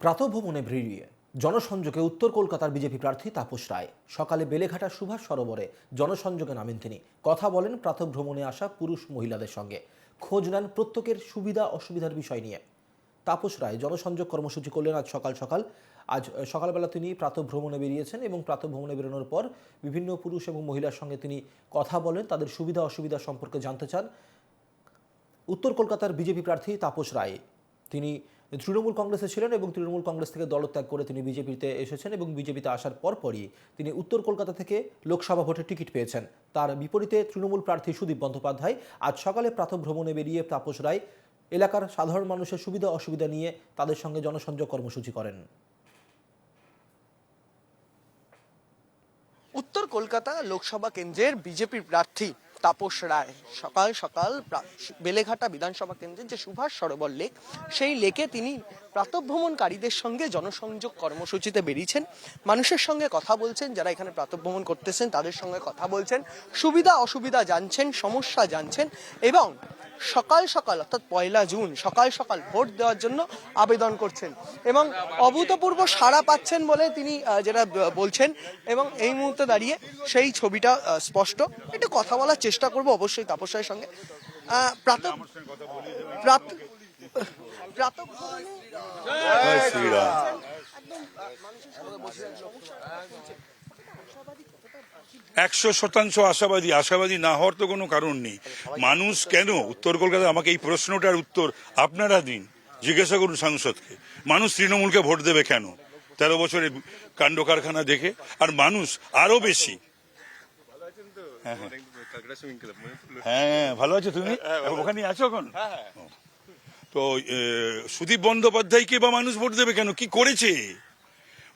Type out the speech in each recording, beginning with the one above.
প্রাতভ্রমণে ভিড়িয়ে জনসংযোগে উত্তর কলকাতার বিজেপি প্রার্থী তাপস রায়। সকালে বেলেঘাটার সুভাষ সরোবরে জনসংযোগে নামেন তিনি। কথা বলেন প্রাতভ্রমণে আসা পুরুষ মহিলাদের সঙ্গে। খোঁজ নেন প্রত্যেকের সুবিধা অসুবিধার বিষয় নিয়ে। তাপস রায়, জনসংযোগ কর্মসূচি করলেন আজ সকাল সকাল। আজ সকালবেলা তিনি প্রাতভ্রমণে বেরিয়েছেন এবং প্রাতভ্রমণে বেরোনোর পর বিভিন্ন পুরুষ এবং মহিলার সঙ্গে তিনি কথা বলেন, তাদের সুবিধা অসুবিধা সম্পর্কে জানতে চান। উত্তর কলকাতার বিজেপি প্রার্থী তাপস রায়, তিনি তৃণমূল কংগ্রেসে ছিলেন এবং তৃণমূল কংগ্রেস থেকে দলত্যাগ করে তিনি বিজেপিতে এসেছেন এবং বিজেপিতে আসার পরপরই তিনি উত্তর কলকাতা থেকে লোকসভা ভোটে টিকিট পেয়েছেন। তার বিপরীতে তৃণমূল প্রার্থী সুদীপ বন্দ্যোপাধ্যায় আজ সকালে প্রাতভ্রমণে বেরিয়ে তাপস রায় এলাকার সাধারণ মানুষের সুবিধা অসুবিধা নিয়ে তাদের সঙ্গে জনসংযোগ কর্মসূচি করেন। উত্তর কলকাতা লোকসভা কেন্দ্রের বিজেপি প্রার্থী তাপস রায়। সকাল সকাল বেলেঘাটা বিধানসভা কেন্দ্রের যে সুভাষ সরোবর লেক সেই লেকে তিনি প্রাতভ্রমণকারীদের সঙ্গে জনসংযোগ কর্মসূচিতে বেরিয়েছেন। মানুষের সঙ্গে কথা বলছেন যারা এখানে প্রাতভ্রমণ করতেছেন তাদের সঙ্গে কথা বলছেন সুবিধা অসুবিধা জানছেন সমস্যা জানছেন এবং সকাল সকাল অর্থাৎ পয়লা জুন সকাল সকাল ভোট দেওয়ার জন্য আবেদন করছেন এবং অভূতপূর্ব সাড়া পাচ্ছেন বলে তিনি যেটা বলছেন এবং এই মুহূর্তে দাঁড়িয়ে সেই ছবিটা স্পষ্ট। একটু কথা বলার চেষ্টা করব অবশ্যই তাপস রায়ের সঙ্গে প্রাত একশো শতাংশ আশাবাদী। আশাবাদী না হওয়ার তো কোনো কারণ নেই। মানুষ কেন? উত্তর কলকাতা আমাকে এই প্রশ্নটার উত্তর আপনারা দিন। জিজ্ঞাসা করুন সাংসদকে। মানুষ তৃণমূলকে ভোট দেবে কেন? তেরো বছরের কাণ্ড কারখানা দেখে। আর মানুষ আরও বেশি। হ্যাঁ, হ্যাঁ। হ্যাঁ ভালো আছো তুমি? ওখানে আছো। এখন। তো সুদীপ বন্দ্যোপাধ্যায়কে বা মানুষ ভোট দেবে কেন? কি করেছে?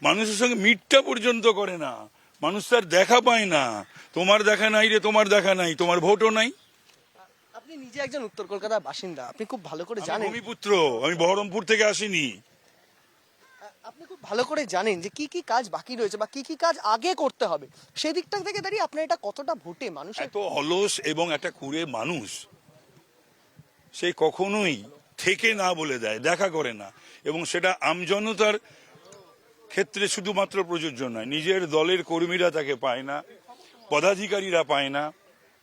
মানুষের সঙ্গে মিটটা পর্যন্ত করে না। মানুষ তার দেখা পায় না। তোমার দেখা নাই রে তোমার দেখা নাই তোমার ভোটও নাই। আপনি নিজে একজন উত্তর কলকাতার বাসিন্দা আপনি খুব ভালো করে জানেন। আমি ভূমিপুত্র আমি বহরমপুর থেকে আসিনি। আপনি খুব ভালো করে জানেন যে কি কি কাজ বাকি রয়েছে বা কি কি কাজ আগে করতে হবে। সেই দিকটা থেকে দাঁড়িয়ে আপনার এটা কতটা ভোটে মানুষ এত অলস এবং একটা কুড়ে মানুষ সে কখনোই থেকে না বলে দেয়, দেখা করে না। এবং সেটা আমজনতার ক্ষেত্রে শুধুমাত্র প্রযোজ্য নয়, নিজের দলের কর্মীরা তাকে পায় না, পদাধিকারীরা পায় না,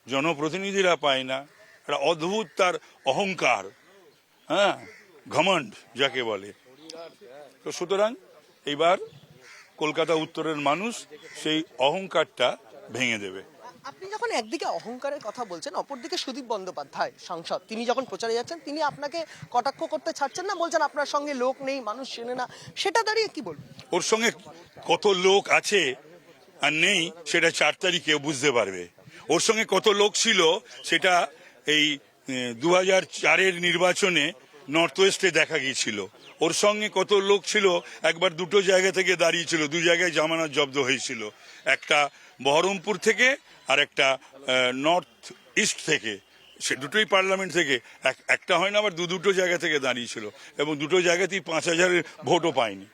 জনপ্রতিনিধিরা পায় না। একটা অদ্ভুত তার অহংকার হ্যাঁ ঘমন্ড যাকে বলে। তো সুতরাং এইবার কলকাতা উত্তরের মানুষ সেই অহংকারটা ভেঙে দেবে। আপনি যখন একদিকে অহংকারের কথা বলছেন, অপরদিকে সুদীপ বন্দ্যোপাধ্যায়, সাংসদ, তিনি যখন প্রচারে যাচ্ছেন, তিনি আপনাকে কটাক্ষ করতে ছাড়ছেন না? বলছেন আপনার সঙ্গে লোক নেই, মানুষ চেনে না। সেটা দাঁড়িয়ে কি বলবেন? ওর সঙ্গে কত লোক আছে আর নেই, সেটা চার তারিখে বুঝতে পারবে। ওর সঙ্গে কত লোক ছিল, সেটা এই দু হাজার চারের নির্বাচনে নর্থ ওয়েস্টে দেখা গিয়েছিল। ওর সঙ্গে কত লোক ছিল, একবার দুটো জায়গা থেকে দাঁড়িয়েছিল দু জায়গায় জামানত জব্দ হয়েছিল। একটা বহরমপুর থেকে আর একটা নর্থ ইস্ট থেকে, সে দুটোই পার্লামেন্ট থেকে, এক- একটা হয় না আবার দু, দুটো জায়গা থেকে দাঁড়িয়েছিল এবং দুটো জায়গাতেই পাঁচ হাজারের ভোটও পায়নি।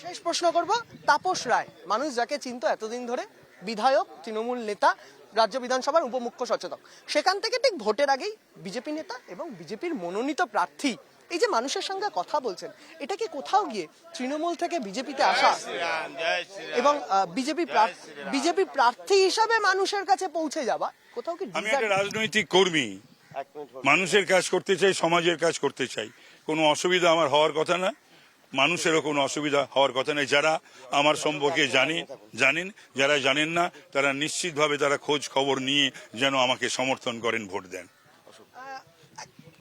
শেষ প্রশ্ন করব, তাপস রায়, মানুষ যাকে চিনত এতদিন ধরে, বিধায়ক, তৃণমূল নেতা, রাজ্য বিধানসভার উপমুখ্য সচেতক। সেখান থেকে ঠিক ভোটের আগেই বিজেপি নেতা এবং বিজেপির মনোনীত প্রার্থী এই যে মানুষের সঙ্গে কথা বলছেন এটা কি কোথাও গিয়ে তৃণমূল থেকে বিজেপিতে আসা? এবং বিজেপি বিজেপি প্রার্থী হিসাবে মানুষের কাছে পৌঁছে যাবা কোথাও কি আমি একটা রাজনৈতিক কর্মী। মানুষের কাজ করতে চাই সমাজের কাজ করতে চাই। কোনো অসুবিধা আমার হওয়ার কথা না। মানুষেরও কোনো অসুবিধা হওয়ার কথা নেই। যারা আমার সম্পর্কে জানে জানেন যারা জানেন না তারা নিশ্চিতভাবে তারা খোঁজ খবর নিয়ে যেন আমাকে সমর্থন করেন ভোট দেন।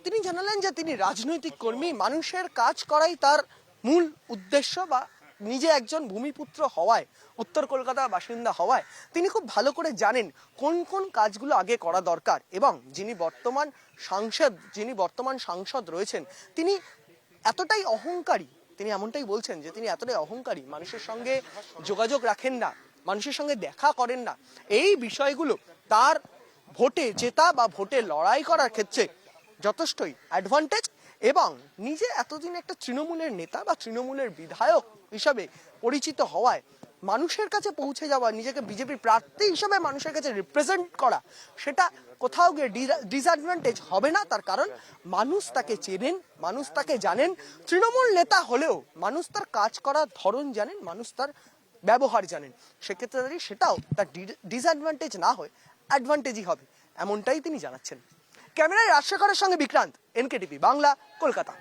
তিনি জানালেন যে তিনি রাজনৈতিক কর্মী, মানুষের কাজ করাই তার মূল উদ্দেশ্য বা নিজে একজন ভূমিপুত্র হওয়ায়, উত্তর কলকাতার বাসিন্দা হওয়ায়। তিনি খুব ভালো করে জানেন কোন কোন কাজগুলো আগে করা দরকার এবং যিনি বর্তমান সাংসদ, যিনি বর্তমান সাংসদ রয়েছেন, তিনি এতটাই অহংকারী, তিনি এমনটাই বলছেন যে তিনি এতটাই অহংকারী, মানুষের সঙ্গে যোগাযোগ রাখেন না, মানুষের সঙ্গে দেখা করেন না। এই বিষয়গুলো তার ভোটে, জেতা বা ভোটে লড়াই করার ক্ষেত্রে যথেষ্টই অ্যাডভান্টেজ এবং নিজে এতদিন একটা তৃণমূলের নেতা বা তৃণমূলের বিধায়ক হিসাবে পরিচিত হওয়ায় মানুষের কাছে পৌঁছে যাওয়া, নিজেকে বিজেপির প্রার্থী হিসেবে মানুষের কাছে রিপ্রেজেন্ট করা, সেটা কোথাও গিয়ে ডিসঅ্যাডভান্টেজ হবে না। তার কারণ মানুষ তাকে চেনেন, মানুষ তাকে জানেন। তৃণমূল নেতা হলেও মানুষ তার কাজ করার ধরন জানেন, মানুষ তার ব্যবহার জানেন। সেক্ষেত্রে সেটাও তার ডিসঅ্যাডভান্টেজ না হয় অ্যাডভান্টেজই হবে, এমনটাই তিনি জানাচ্ছেন। ক্যামেরায় রাজশেখরের সঙ্গে বিক্রান্ত এনকেটিভি বাংলা কলকাতা।